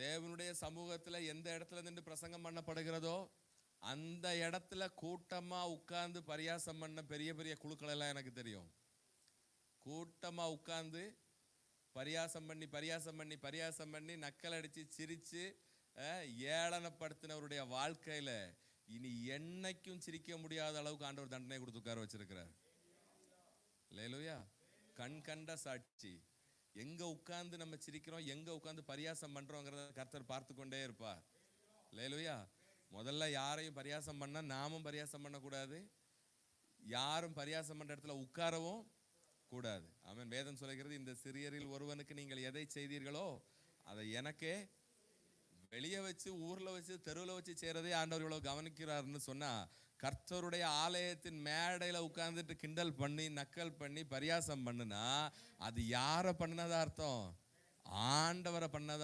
தேவனுடைய சமூகத்துல எந்த இடத்துல நின்று பிரசங்கம் பண்ணப்படுகிறதோ அந்த இடத்துல கூட்டமா உட்கார்ந்து பரியாசம் பண்ண பெரிய பெரிய குழுக்கள் எல்லாம் எனக்கு தெரியும். கூட்டமா உட்கார்ந்து பரியாசம் பண்ணி பரியாசம் பண்ணி பரியாசம் பண்ணி நக்கல் அடிச்சு சிரிச்சு அஹ், ஏளனப்படுத்தினவருடைய வாழ்க்கையில இனி என்னைக்கும் சிரிக்க முடியாத அளவுக்கு ஆண்டவர் தண்டனை கொடுத்து உட்கார வச்சிருக்கிறார். லேலுயா. கண் கண்ட சாட்சி. எங்கே உட்காந்து நம்ம சிரிக்கிறோம் எங்கே உட்காந்து பரியாசம் பண்ணுறோங்கிறத கர்த்தர் பார்த்து கொண்டே இருப்பார். லேலுயா முதல்ல யாரையும் பரியாசம் பண்ணால் நாமும் பரியாசம் பண்ணக்கூடாது. யாரும் பரியாசம் பண்ணுற இடத்துல உட்காரவும் கூடாது. அவன் வேதம் சொல்கிறது இந்த சிறியரில் ஒருவனுக்கு நீங்கள் எதை செய்தீர்களோ அதை எனக்கே வெளியே வச்சு ஊர்ல வச்சு தெருவில் வச்சு செய்கிறதே ஆண்டவர் இவ்வளோ கவனிக்கிறாருன்னு சொன்னா கர்த்தருடைய ஆலயத்தின் மேடையில உட்கார்ந்துட்டு கிண்டல் பண்ணி நக்கல் பண்ணி பரியாசம் பண்ணுனா அது யாரை பண்ணதா அர்த்தம்? ஆண்டவரை பண்ணதா